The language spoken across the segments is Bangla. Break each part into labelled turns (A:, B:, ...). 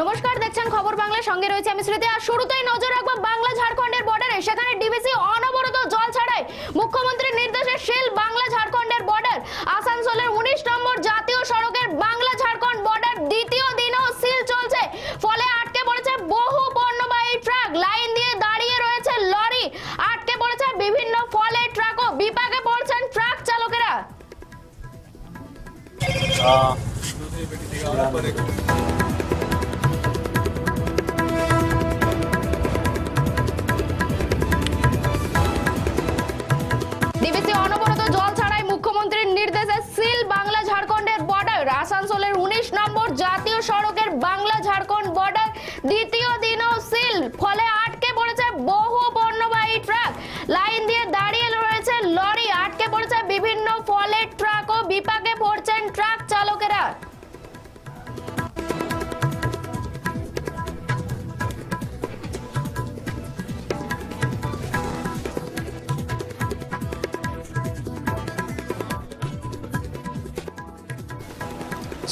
A: নমস্কার, দেখছেন খবর বাংলা সঙ্গে রয়েছে আমি স্মৃতি। আর শুরুতেই নজর রাখব বাংলা ঝাড়খণ্ডের বর্ডারে সেখানে ডিবিসি অনবরত জল ছাড়াই মুখ্যমন্ত্রীর নির্দেশে শিল বাংলা ঝাড়খণ্ডের বর্ডার আসানসোলের উনিশ নম্বর জাতীয় সড়কের বাংলা ঝাড়খণ্ড বর্ডার দ্বিতীয় দিনেও সিল চলছে। ফলে আটকে পড়েছে বহু পণ্যবাহী ট্রাক। লাইন দিয়ে দাঁড়িয়ে রয়েছে লরি। আটকে পড়েছে বিভিন্ন ফলের ট্রাকও। বিপাকে পড়ছেন ট্রাক চালকেরা। ডিবিসি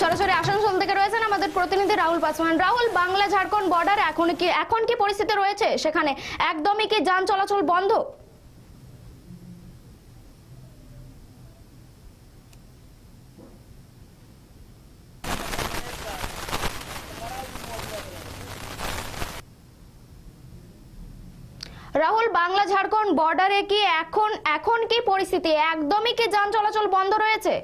A: সরাসরি আসানসোল থেকে রয়েছেন আমাদের প্রতিনিধি রাহুল পাসওয়ান। রাহুল, বাংলা ঝাড়খণ্ড বর্ডার এখন কি এখন কি পরিস্থিতি রয়েছে? সেখানে একদমই কি যান চলাচল বন্ধ? রাহুল, বাংলা ঝাড়খণ্ড বর্ডারে কি এখন এখন কি পরিস্থিতি? একদমই কি যান চলাচল বন্ধ রয়েছে?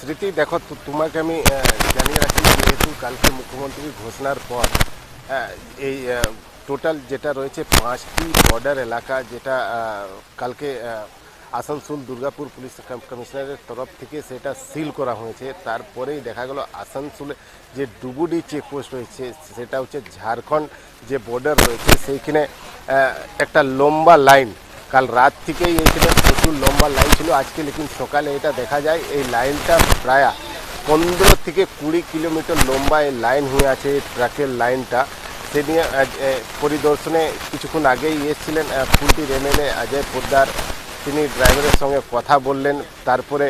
B: স্মৃতি, দেখো তোমাকে আমি জানিয়ে রাখি যেহেতু কালকে মুখ্যমন্ত্রী ঘোষণার পর এই টোটাল যেটা রয়েছে পাঁচটি বর্ডার এলাকা যেটা কালকে আসানসোল, দুর্গাপুর পুলিশ কমিশনারের তরফ থেকে সেটা সিল করা হয়েছে। তারপরেই দেখা গেল আসানসোলে যে ডুবুডি চেকপোস্ট রয়েছে, সেটা হচ্ছে ঝাড়খণ্ড যে বর্ডার রয়েছে, সেইখানে একটা লম্বা লাইন কাল রাত থেকেই এইখানে প্রচুর লম্বা লাইন ছিল। আজকে লেকিন সকালে এটা দেখা যায়, এই লাইনটা প্রায় পনেরো থেকে কুড়ি কিলোমিটার লম্বা এই লাইন হয়ে আছে এই ট্রাকের লাইনটা সে নিয়ে পরিদর্শনে কিছুক্ষণ আগেই এসেছিলেন ফুলটির এমএলএ অজয় পোদ্দার। তিনি ড্রাইভারের সঙ্গে কথা বললেন। তারপরে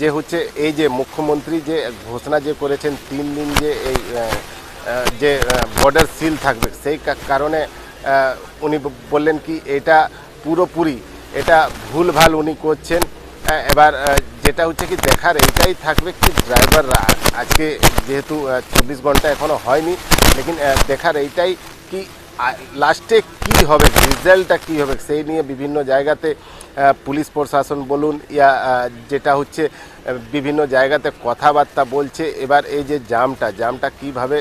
B: যে হচ্ছে এই যে মুখ্যমন্ত্রী যে ঘোষণা যে করেছেন, তিন দিন যে এই যে বর্ডার সিল থাকবে, সেই কারণে উনি বললেন কি, এটা পুরোপুরি। এটা ভুলভাল উনি করছেন। এবার যেটা হচ্ছে কি, দেখার এইটাই থাকবে কি, ড্রাইভাররা আজকে যেহেতু চব্বিশ ঘণ্টা এখনও হয়নি, লেকিন দেখার এইটাই কি লাস্টে কি হবে, রেজাল্টটা কি হবে, সেই নিয়ে বিভিন্ন জায়গাতে পুলিশ প্রশাসন বলুন, ইয়া যেটা হচ্ছে বিভিন্ন জায়গাতে কথাবার্তা বলছে। এবার এই যে জামটা জামটা কীভাবে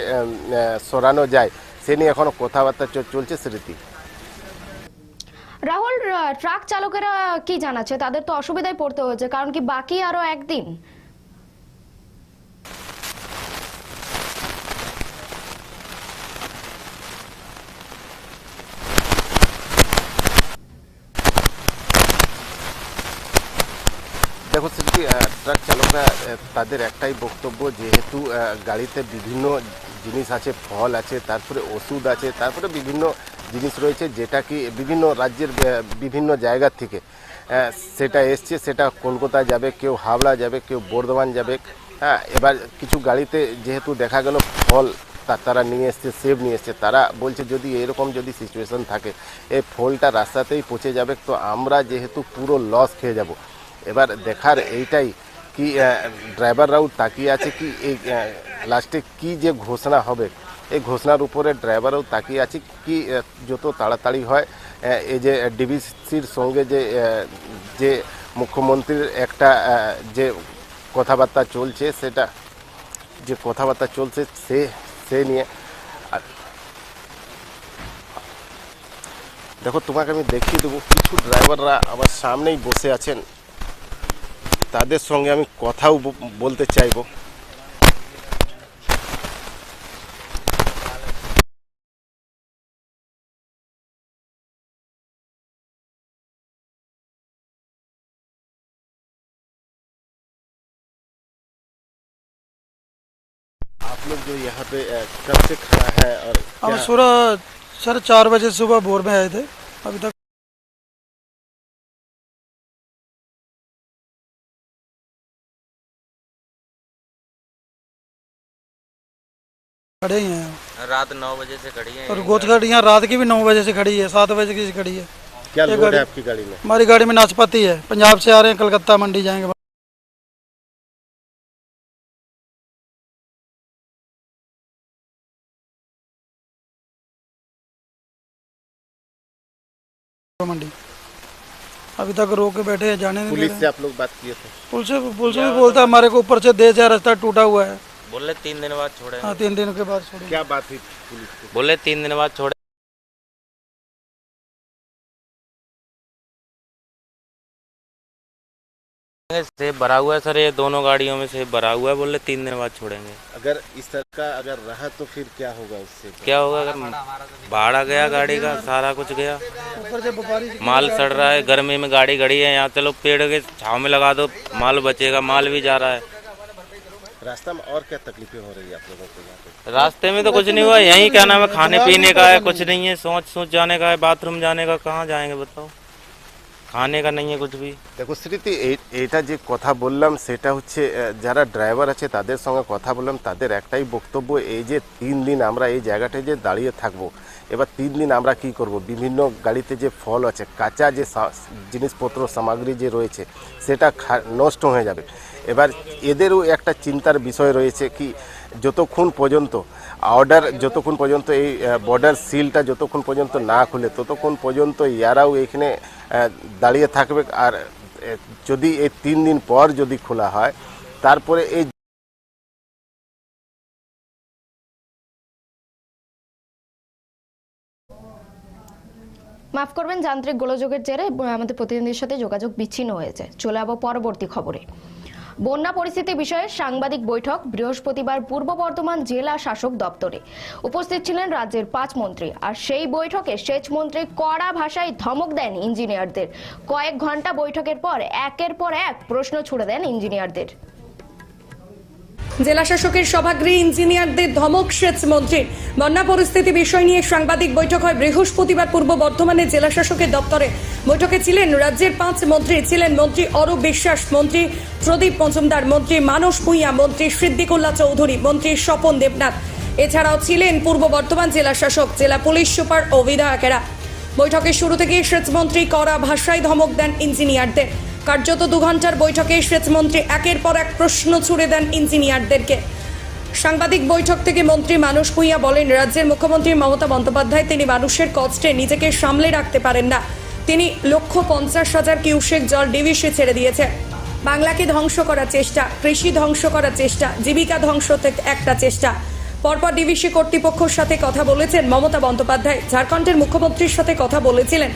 B: সরানো যায়, সে নিয়ে এখনও কথাবার্তা চলছে স্মৃতি।
A: রাহুল ট্রাক চালকেরা কি জানাচ্ছে? তাদের তো অসুবিধায় পড়তে হয়েছে, কারণ কি বাকি আরও একদিন?
B: দেখো স্মৃতি ট্রাক চালকরা তাদের একটাই বক্তব্য, যেহেতু গাড়িতে বিভিন্ন জিনিস আছে, ফল আছে, তারপরে ওষুধ আছে, তারপরে বিভিন্ন জিনিস রয়েছে, যেটা কি বিভিন্ন রাজ্যের বিভিন্ন জায়গার থেকে সেটা এসছে, সেটা কলকাতা যাবে, কেউ হাওড়া যাবে, কেউ বর্ধমান যাবে। হ্যাঁ এবার কিছু গাড়িতে যেহেতু দেখা গেল ফল তা- তারা নিয়ে এসছে, সেব নিয়ে এসছে, তারা বলছে যদি এরকম যদি সিচুয়েশন থাকে, এই ফলটা রাস্তাতেই পচে যাবে, তো আমরা যেহেতু পুরো লস খেয়ে যাব। এবার দেখার এইটাই কি ড্রাইভাররাও তাকিয়ে আছে কি, এই লাস্টে কি যে ঘোষণা হবে এই ঘোষণার উপরে ড্রাইভারও তাকিয়ে আছে কি যত তাড়াতাড়ি হয় এই যে ডিবিসির সঙ্গে যে যে মুখ্যমন্ত্রীর একটা যে কথাবার্তা চলছে, সেটা যে কথাবার্তা চলছে, সে সে নিয়ে দেখো, তোমাকে আমি দেখিয়ে দেবো, কিছু ড্রাইভাররা আমার সামনেই বসে আছেন, তাদের সঙ্গে আমি কথাও বলতে চাইব। लोग जो यहाँ पे कब से खड़ा है और
C: हम
B: क्या
C: सुबह सर चार बजे सुबह भोर में आए थे। अभी तक खड़े ही हैं।
D: रात नौ बजे से खड़ी है
C: और गोच गाड़ियाँ रात की भी नौ बजे से खड़ी है सात बजे की खड़ी है।
B: क्या लोड है आपकी गाड़ी में?
C: हमारी गाड़ी में नाशपाती है पंजाब से आ रहे हैं कलकत्ता मंडी जाएँगे। मंडी। अभी तक रोक के बैठे हैं जाने नहीं
B: पुलिस से आप लोग बात किए थे?
C: पुलिस पुलिस भी बोलता है हमारे को ऊपर से देश है रास्ता टूटा हुआ है।
D: बोले तीन दिन बाद छोड़े।
C: हाँ तीन दिन के बाद छोड़े।
B: क्या बात हुई पुलिस
D: बोले तीन दिन बाद छोड़े। सेब भरा हुआ है सर ये दोनों गाड़ियों में सेब भरा हुआ है बोले तीन दिन बाद छोड़ेंगे।
B: अगर इस तरह का अगर रहा तो फिर क्या होगा उससे?
D: क्या होगा अगर भाड़ा गया गाड़ी का सारा कुछ गया?
C: ऊपर से व्यापारी
D: माल सड़ रहा है गर्मी में गाड़ी खड़ी है यहाँ चलो पेड़ के छाव में लगा दो माल बचेगा माल भी जा रहा है।
B: रास्ता में और क्या तकलीफें हो रही है आप लोगों को यहाँ पे?
D: रास्ते में तो कुछ नहीं हुआ यहीं क्या नाम है खाने पीने का है कुछ नहीं है सोच सोच जाने का है बाथरूम जाने का कहाँ जाएँगे बताओ? খাওয়ানে কা নেই কিছু
B: দেখো স্মৃতি এটা যে কথা বললাম সেটা হচ্ছে যারা ড্রাইভার আছে তাদের সঙ্গে কথা বললাম তাদের একটাই বক্তব্য এই যে তিন দিন আমরা এই জায়গাটায় যে দাঁড়িয়ে থাকব এবার তিন দিন আমরা কি করব বিভিন্ন গাড়িতে যে ফল আছে কাঁচা যে জিনিসপত্র সামগ্রী যে রয়েছে সেটা নষ্ট হয়ে যাবে এবার এদেরও একটা চিন্তার বিষয় রয়েছে কি, যতক্ষণ পর্যন্ত অর্ডার যতক্ষণ পর্যন্ত এই বর্ডার সিলটা যতক্ষণ পর্যন্ত না খুলে, ততক্ষণ পর্যন্ত ইয়ারাও এখানে দাঁড়িয়ে থাকবে। আর যদি এই তিন দিন পর যদি খোলা হয়, তারপরে এই
A: মাফ করবেন, যান্ত্রিক গোলযোগের জেরে আমাদের প্রতিনিধির সাথে যোগাযোগ বিচ্ছিন্ন হয়েছে। চলে যাব পরবর্তী খবরে। বন্যা পরিস্থিতি বিষয়ে সাংবাদিক বৈঠক বৃহস্পতিবার পূর্ব বর্ধমান জেলা শাসক দপ্তরে। উপস্থিত ছিলেন রাজ্যের পাঁচ মন্ত্রী। আর সেই বৈঠকে সেচ মন্ত্রী কড়া ভাষায় ধমক দেন ইঞ্জিনিয়ারদের। কয়েক ঘণ্টা বৈঠকের পর একের পর এক প্রশ্ন ছুড়ে দেন ইঞ্জিনিয়ারদের।
E: জেলা শাসকের সভাগৃহে ইঞ্জিনিয়ারদের ধমক সেচ মন্ত্রীর বন্যা পরিস্থিতি বিষয় নিয়ে সাংবাদিক বৈঠক হয় বৃহস্পতিবার পূর্ব বর্ধমানের জেলা শাসকের দপ্তরে। বৈঠকে ছিলেন রাজ্যের পাঁচ মন্ত্রী, ছিলেন মন্ত্রী অরূপ বিশ্বাস, মন্ত্রী প্রদীপ মজুমদার, মন্ত্রী মানস ভূঁইয়া, মন্ত্রী সিদ্দিকুল্লাহ চৌধুরী, মন্ত্রী স্বপন দেবনাথ। এছাড়াও ছিলেন পূর্ব বর্ধমান জেলা শাসক জেলা পুলিশ সুপার ও বিধায়কেরা। বৈঠকের শুরু থেকেই সেচমন্ত্রী কড়া ভাষায় ধমক দেন ইঞ্জিনিয়ারদের। কার্যত দু ঘণ্টার বৈঠকে সেচমন্ত্রী একের পর এক প্রশ্ন ছুড়ে দেন ইঞ্জিনিয়ারদেরকে। সাংবাদিক বৈঠক থেকে মন্ত্রী মানুষ ভূঁইয়া বলেন, রাজ্যের মুখ্যমন্ত্রী মমতা বন্দ্যোপাধ্যায় তিনি মানুষের কষ্টে নিজেকে সামলে রাখতে পারেন না। তিনি লক্ষ পঞ্চাশ হাজার কিউসেক জল ডিভিসে ছেড়ে দিয়েছে বাংলাকে ধ্বংস করার চেষ্টা, কৃষি ধ্বংস করার চেষ্টা, জীবিকা ধ্বংস একটা চেষ্টা। পরপর ডিভিসি কর্তৃপক্ষের সাথে কথা বলেছেন মমতা বন্দ্যোপাধ্যায়। ঝাড়খণ্ডের মুখ্যমন্ত্রীর সাথে কথা বলেছিলেন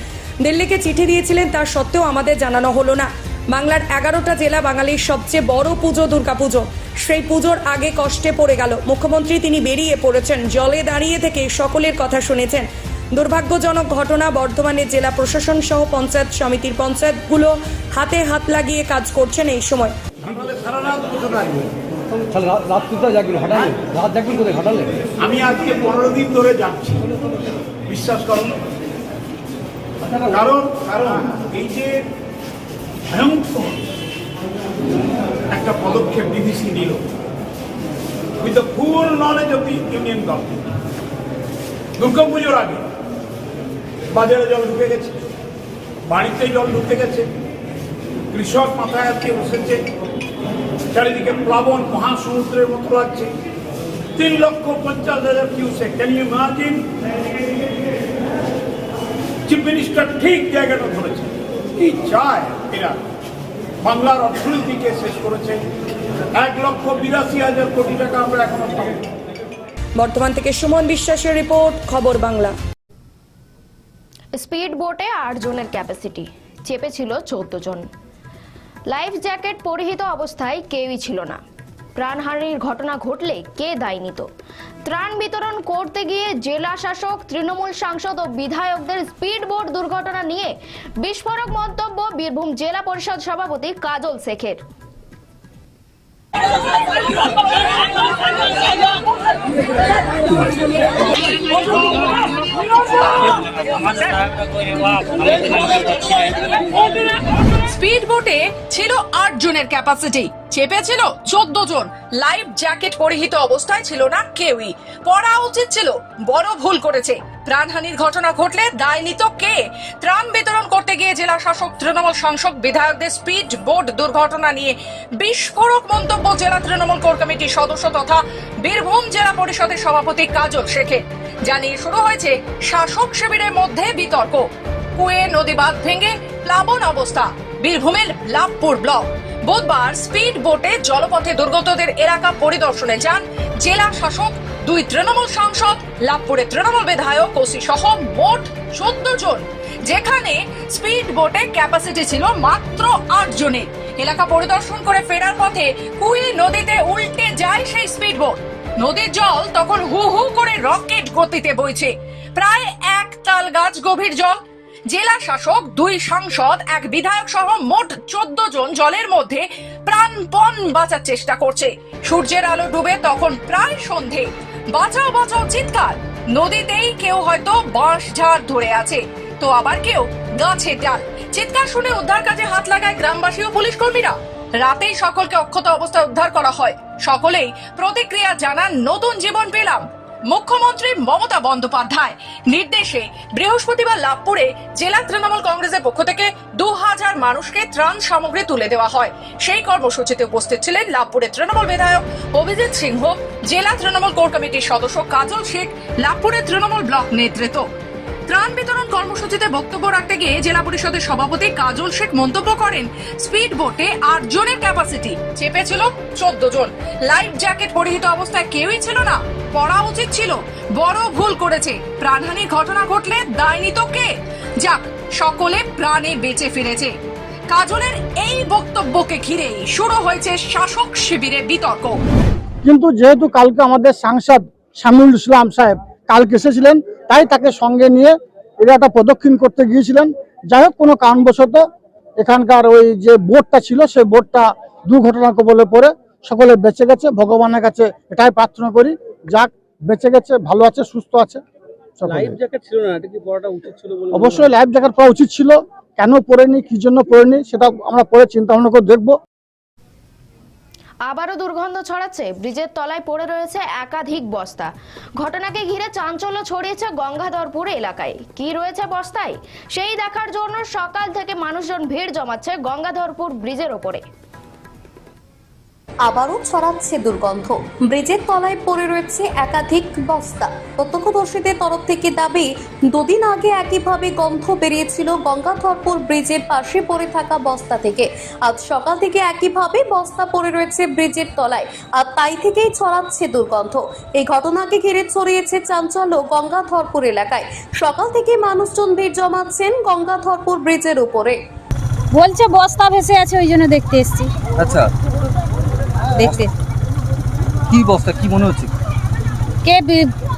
E: দিল্লিকে চিঠি দিয়েছিলেন তার সত্ত্বেও আমাদের জানানো হলো না। বাংলার এগারোটা জেলা বাঙালির সবচেয়ে বড় পুজো দুর্গাপুজো। সেই পুজোর আগে কষ্টে পড়ে গেল। মুখ্যমন্ত্রী তিনি বেরিয়ে পড়েছেন জলে দাঁড়িয়ে থেকে সকলের কথা শুনেছেন। দুর্ভাগ্যজনক ঘটনা বর্ধমানের জেলা প্রশাসন সহ পঞ্চায়েত সমিতির পঞ্চায়েতগুলো হাতে হাত লাগিয়ে কাজ করছেন এই সময়।
F: আমি আজকে পনেরো দিন ধরে যাচ্ছি। বিশ্বাস করুন কারণ কারণ এই যে ভয়ঙ্কর একটা পদক্ষেপ নিল with the full knowledge of union government Durga পুজোর আগে বাজারে জল ঢুকে গেছে, বাড়িতে জল ঢুকে গেছে, কৃষক মাথায় আজকে বসেছে, চারিদিকে প্লাবন, মহাসমুদ্রের মতো লাগছে। তিন লক্ষ পঞ্চাশ হাজার cusec can you chief minister ঠিক জায়গাটা ধরেছে। কি চায় এরা? বাংলার অর্থনীতিকে শেষ করেছে। এক লক্ষ বিরাশি হাজার কোটি টাকা আমরা এখনও পাবো।
E: বর্তমান থেকে সুমন বিশ্বাসের রিপোর্ট খবর বাংলা।
A: স্পিড বোটে আট জনের ক্যাপাসিটি চেপেছিল চোদ্দ জন। লাইফ জ্যাকেট পরিহিত অবস্থায় কেউই ছিল না। প্রাণহানির ঘটনা ঘটলে কে দায় নিত? ত্রাণ বিতরণ করতে গিয়ে জেলা শাসক, তৃণমূল সাংসদ ও বিধায়কদের স্পিড বোট দুর্ঘটনা নিয়ে বিস্ফোরক মন্তব্য বীরভূম জেলা পরিষদ সভাপতি কাজল শেখের।
G: কি
H: স্পিড বোটে ছিল আট জনের ক্যাপাসিটি। চেপে ছিল চোদ্দ জন। লাইফ জ্যাকেট পরিহিত অবস্থায় ছিল না কেউই। পড়া উচিত ছিল, বড় ভুল করেছে। প্রাণহানির ঘটনা ঘটলে দায় নিত কে? ত্রাণ বিতরণ করতে গিয়ে জেলা শাসক, তৃণমূল সাংসদ, বিধায়কদের স্পিড বোট দুর্ঘটনা নিয়ে বিস্ফোরক মন্তব্য জেলা তৃণমূল কোর কমিটির সদস্য তথা বীরভূম জেলা পরিষদের সভাপতি কাজল শেখে। জানিয়ে শুরু হয়েছে, শাসক শিবিরের মধ্যে বিতর্ক। কুয়ে নদী বাঁধ ভেঙে প্লাবন অবস্থা। বীরভূমের লাভপুর ব্লক। বুধবার স্পিড বোটে জলপথে দুর্গতদের এলাকা পরিদর্শনে যান জেলা শাসক, দুই তৃণমূল সাংসদ, লাভপুরের তৃণমূল বিধায়ক ওসি সহ মোট চোদ্দ জন, যেখানে স্পিড বোটে ক্যাপাসিটি ছিল মাত্র আট জনের। এলাকা পরিদর্শন করে ফেরার পথে কুই নদীতে উল্টে যায় সেই স্পিড বোট। নদীর জল তখন হু হু করে রকেট গতিতে বইছে। প্রায় এক তাল গাছ গভীর জল জেলা শাসক, দুই সাংসদ, এক বিধায়ক সহ মোট চোদ্দ জন জলের মধ্যে প্রাণপণ বাঁচার চেষ্টা করছে। সূর্যের আলো ডুবে তখন প্রায় সন্ধে। বাঁচাও বাঁচাও, চিৎকার। নদীতেই কেউ হয়তো বাঁশ ঝাড় ধরে আছে। তো আবার কেউ গাছে ডাল। চিৎকার শুনে উদ্ধার কাজে হাত লাগায় গ্রামবাসী ও পুলিশ কর্মীরা। রাতেই সকলকে অক্ষত অবস্থায় উদ্ধার করা হয়। সকলেই প্রতিক্রিয়া জানান, নতুন জীবন পেলাম। মুখ্যমন্ত্রী মমতা বন্দ্যোপাধ্যায়। নির্দেশে বৃহস্পতিবার লাভপুরে জেলা তৃণমূল কংগ্রেসের পক্ষ থেকে দু হাজার মানুষকে ত্রাণ সামগ্রী তুলে দেওয়া হয়। সেই কর্মসূচিতে উপস্থিত ছিলেন লাভপুরের তৃণমূল বিধায়ক অভিজিৎ সিংহ, জেলা তৃণমূল কোর কমিটির সদস্য কাজল শেখ লাভপুরের তৃণমূল ব্লক নেতৃত্ব। ত্রাণ বিতরণ কর্মসূচিতে বক্তব্য রাখতে গিয়ে জেলা পরিষদের সভাপতি কাজল শেখ মন্তব্য করেন, স্পিড বোটে আট জনের ক্যাপাসিটি চেপে ছিল চোদ্দ জন। লাইফ জ্যাকেট পরিহিত অবস্থায় কেউই ছিল না, পড়া উচিত ছিল, বড় ভুল করেছে। প্রাণহানির ঘটনা ঘটলে দায় নিত কে? যাক, সকলে প্রাণে বেঁচে ফিরেছে। কাজলের এই বক্তব্যকে ঘিরেই শুরু হয়েছে শাসক শিবিরের বিতর্ক।
G: কিন্তু যেহেতু কালকে আমাদের সাংসদ শামীউল ইসলাম সাহেব কালকে এসেছিলেন তাই তাকে সঙ্গে নিয়ে এরা একটা প্রদক্ষিণ করতে গিয়েছিলেন। যাই হোক কোনো কারণবশত এখানকার ওই যে বোটটা ছিল সেই বোটটা দুর্ঘটনা কবলে পড়ে সকলে বেঁচে গেছে। ভগবানের কাছে এটাই প্রার্থনা করি যাক বেঁচে গেছে ভালো আছে সুস্থ আছে অবশ্যই লাইফ জ্যাকেট পরা উচিত ছিল। কেন পড়েনি কি জন্য পড়েনি সেটা আমরা পরে চিন্তা ভাবনা করে দেখব।
A: আবারও দুর্গন্ধ ছড়াচ্ছে। ব্রিজের তলায় পড়ে রয়েছে একাধিক বস্তা। ঘটনাকে ঘিরে চাঞ্চল্য ছড়িয়েছে গঙ্গাধরপুর এলাকায়। কি রয়েছে বস্তায়? সেই দেখার জন্য সকাল থেকে মানুষজন ভিড় জমাচ্ছে গঙ্গাধরপুর ব্রিজের ওপরে।
I: আবারও ছড়াচ্ছে দুর্গন্ধ। ব্রিজের তলায় পড়ে রয়েছে একাধিক বস্তা। প্রত্যক্ষদর্শীদের তরফ থেকে দাবি দুদিন আগে একইভাবে গন্ধ বেরিয়েছিল গঙ্গাধরপুর ব্রিজের পাশে পড়ে থাকা বস্তা থেকে। আজ সকাল থেকে একইভাবে বস্তা পড়ে রয়েছে ব্রিজের তলায়। আর তাই থেকেই ছড়াচ্ছে দুর্গন্ধ। এই ঘটনাকে ঘিরে ছড়িয়েছে চাঞ্চল্য গঙ্গাধরপুর এলাকায়। সকাল থেকে মানুষজন ভিড় জমাচ্ছেন গঙ্গাধরপুর ব্রিজের উপরে।
J: বলছে বস্তা ভেসে আছে ওই জন্য দেখতে এসেছি।
K: আচ্ছা
J: দেখতে।
K: কি বস্তা কি মনে হচ্ছে?
J: কে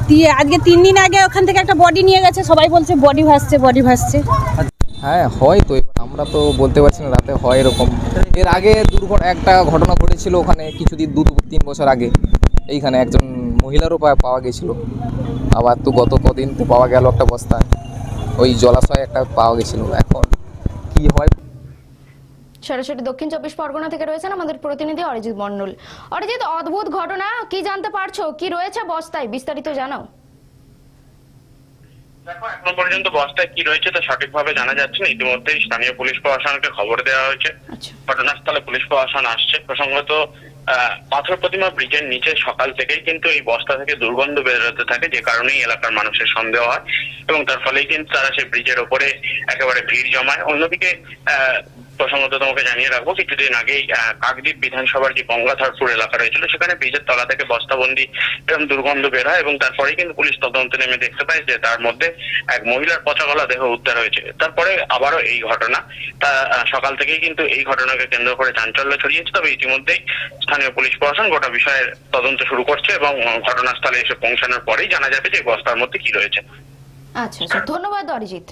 J: দিয়ে আজকে তিন দিন আগে ওখান থেকে একটা বডি নিয়ে গেছে সবাই বলছে বডি ভাসছে বডি ভাসছে।
L: হ্যাঁ হয় তো এবার আমরা তো বলতে পারছি না রাতে হয় এরকম। এর আগে দুর্ঘটনা একটা ঘটনা ঘটেছিল ওখানে কিছুদিন দু দু- তিন বছর আগে। এইখানে একজন মহিলারও পাওয়া গেছিল। আবার তো গত কদিন তো পাওয়া গেল একটা বস্তায়। ওই জলাশয়ে একটা পাওয়া গেছিল। এখন কি হয়?
A: সরাসরি দক্ষিণ চব্বিশ পরগনা থেকে রয়েছেন আমাদের প্রতিনিধি অরিজিৎ মন্ডল। অরিজিৎ অদ্ভুত ঘটনা কি জানতে পারছ? কি রয়েছে বস্তায়? বিস্তারিত জানাও।
M: দেখো এখনও পর্যন্ত বস্তায় কি রয়েছে তা সঠিকভাবে জানা যাচ্ছে না। ইতিমধ্যেই স্থানীয় পুলিশ প্রশাসনকে খবর দেওয়া হয়েছে।
A: আচ্ছা।
M: ঘটনাস্থলে পুলিশ প্রশাসন আসছে। প্রসঙ্গত পাথর প্রতিমা ব্রিজের নিচে সকাল থেকেই কিন্তু এই বস্তা থেকে দুর্গন্ধ বেরোতে থাকে যে কারণেই এলাকার মানুষের সন্দেহ হয়। এবং তার ফলেই কিন্তু তারা সেই ব্রিজের ওপরে একেবারে ভিড় জমায়। অন্যদিকে আহ, প্রসঙ্গত তোমাকে জানিয়ে রাখব, কিছুদিন আগেই কাকদ্বীপ বিধানসভার যে গঙ্গাধরপুর এলাকা রয়েছিল, সেখানে ব্রিজের তলা থেকে বস্তাবন্দি এরকম দুর্গন্ধ বের হয় এবং তারপরেই কিন্তু পুলিশ তদন্ত নেমে দেখতে পায় যে তার মধ্যে এক মহিলার পচা গলা দেহ উদ্ধার হয়েছে। তারপরে আবারও এই ঘটনা। তা সকাল থেকেই কিন্তু এই ঘটনাকে কেন্দ্র করে চাঞ্চল্য ছড়িয়েছে, তবে ইতিমধ্যেই স্থানীয় পুলিশ প্রশাসন গোটা বিষয়ের তদন্ত শুরু করছে এবং ঘটনাস্থলে এসে পৌঁছানোর পরেই জানা যাবে যে বস্তার মধ্যে কি রয়েছে।
A: আচ্ছা আচ্ছা। ধন্যবাদ, অরিজিৎ।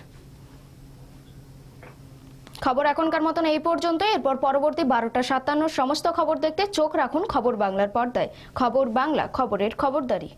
A: খবর এখনকার মতন এই পর্যন্ত এরপর পরবর্তী বারোটা সাতান্ন সমস্ত খবর দেখতে চোখ রাখুন খবর বাংলার পর্দায়। খবর বাংলা খবরের খবরদারি।